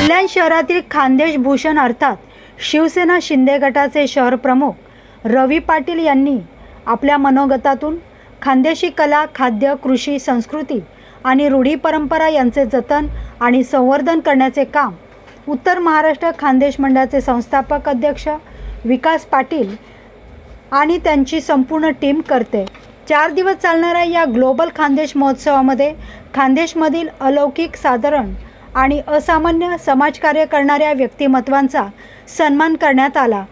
कल्याण शहरातील खानदेश भूषण अर्थात शिवसेना शिंदे गटाचे शहर प्रमुख रवी पाटील यांनी आपल्या मनोगतातून खानदेशी कला खाद्य कृषी संस्कृती आणि रूढी परंपरा यांचे जतन आणि संवर्धन करण्याचे काम उत्तर महाराष्ट्र खानदेश मंडळाचे संस्थापक अध्यक्ष विकास पाटील आणि त्यांची संपूर्ण टीम करते. चार दिवस चालणाऱ्या या ग्लोबल खानदेश महोत्सवामध्ये खानदेशमधील अलौकिक साधारण आणि असामान्य समाजकार्य करणाऱ्या व्यक्तिमत्वांचा सन्मान करण्यात आला.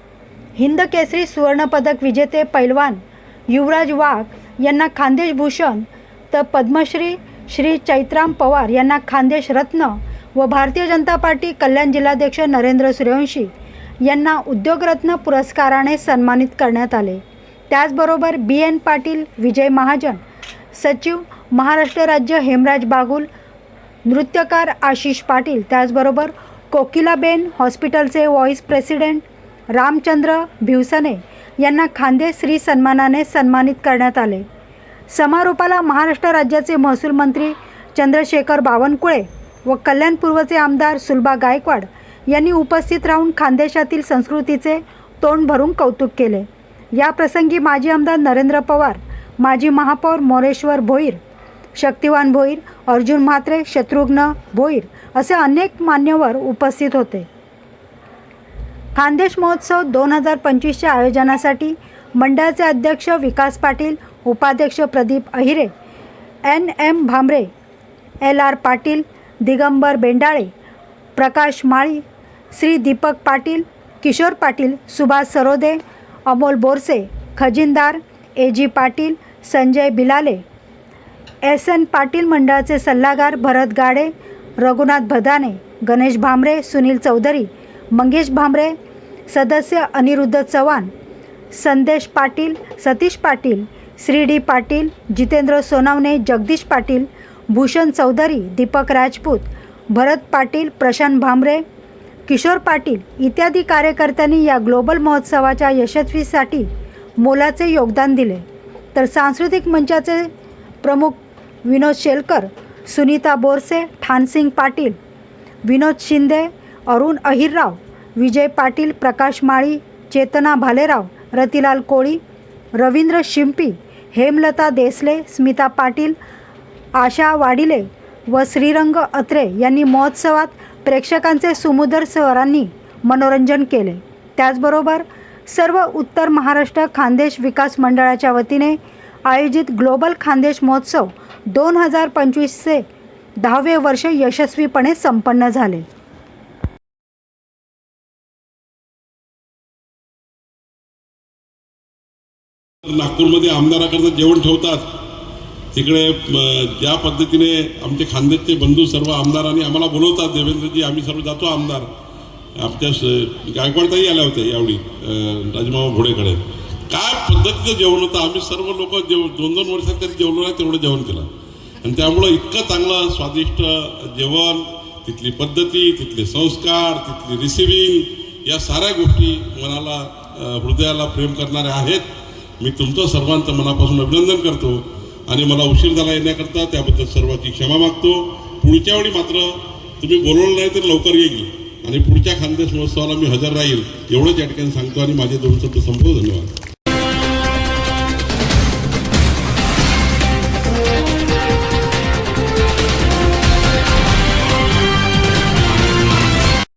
हिंद केसरी सुवर्णपदक विजेते पैलवान युवराज वाघ यांना खानदेश भूषण तर पद्मश्री श्री चैत्राम पवार यांना खानदेश रत्न व भारतीय जनता पार्टी कल्याण जिल्हाध्यक्ष नरेंद्र सूर्यवंशी यांना उद्योगरत्न पुरस्काराने सन्मानित करण्यात आले. त्याचबरोबर बी एन पाटील विजय महाजन सचिव महाराष्ट्र राज्य हेमराज बागुल नृत्यकार आशिष पाटील त्याचबरोबर कोकिलाबेन हॉस्पिटलचे व्हॉईस प्रेसिडेंट रामचंद्र भिवसने यांना खांदे श्री सन्मानाने सन्मानित करण्यात आले. समारोपाला महाराष्ट्र राज्याचे महसूल मंत्री चंद्रशेखर बावनकुळे व कल्याण पूर्वचे आमदार सुलभा गायकवाड यांनी उपस्थित राहून खानदेशातील संस्कृतीचे तोंड भरून कौतुक केले. या प्रसंगी माजी आमदार नरेंद्र पवार माजी महापौर मोरेश्वर भोईर शक्तिवान भोईर अर्जुन म्हात्रे शत्रुघ्न भोईर असे अनेक मान्यवर उपस्थित होते. खानदेश महोत्सव दोन हजार पंचवीसच्या आयोजनासाठी मंडळाचे अध्यक्ष विकास पाटील उपाध्यक्ष Pradeep Ahire N M Bhambare L R Patil Digambar Bendale Prakash Mali Shri Deepak Patil Kishor Patil Subhash Sarode Amol Borse खजिनदार A G Patil Sanjay Bilale S N Patil मंडळाचे सल्लागार भरत गाडे रघुनाथ भदाने गणेश भामरे सुनील चौधरी मंगेश भामरे सदस्य अनिरुद्ध चव्हाण संदेश पाटील सतीश पाटील श्री डी पाटील जितेंद्र सोनावणे जगदीश पाटील भूषण चौधरी दीपक राजपूत भरत पाटील प्रशांत भामरे किशोर पाटील इत्यादी कार्यकर्त्यांनी या ग्लोबल महोत्सवाच्या यशस्वीसाठी मोलाचे योगदान दिले. तर सांस्कृतिक मंचाचे प्रमुख विनोद शेलकर सुनीता बोरसे ठानसिंग पाटील विनोद शिंदे अरुण अहिरराव विजय पाटील प्रकाश माळी चेतना भालेराव रतिलाल कोळी रवींद्र शिंपी हेमलता देसले स्मिता पाटील आशा वाडिले व श्रीरंग अत्रे यांनी महोत्सवात प्रेक्षकांचे सुमुदर सहरांनी मनोरंजन केले. त्याचबरोबर सर्व उत्तर महाराष्ट्र खानदेश विकास मंडळाच्या वतीने आयोजित ग्लोबल खानदेश महोत्सव दोन हजार पंचवीसचे दहावे वर्ष यशस्वीपणे संपन्न झाले. नागपूरमध्ये आमदाराकरता जेवण ठेवतात. तिकडे ज्या पद्धतीने आमचे खानदेशचे बंधू सर्व आमदारांनी आम्हाला बोलवतात देवेंद्रजी आम्ही सर्व जातो आमदार. आमच्या गायकवाडताही आल्या होत्या यावेळी राजमावा घोडेकडे काय पद्धतीचं जेवण होतं? आम्ही सर्व लोक जेव दोन दोन वर्षात तरी जेवलो नाही तेवढं जेवण केलं. आणि त्यामुळं इतकं चांगलं स्वादिष्ट जेवण तिथली पद्धती तिथले संस्कार तिथली रिसिव्हिंग या साऱ्या गोष्टी मनाला हृदयाला प्रेम करणाऱ्या आहेत. मी तुमचं सर्वांचं मनापासून अभिनंदन करतो. आणि मला उशीर झाला येण्याकरता त्याबद्दल सर्वांची क्षमा मागतो. पुढच्या वेळी मात्र तुम्ही बोलवलं नाही तर लवकर येईल. आणि पुढच्या खानदेश महोत्सवाला मी हजर राहील. एवढंच या ठिकाणी सांगतो आणि माझे दोन शब्द संपव धन्यवाद.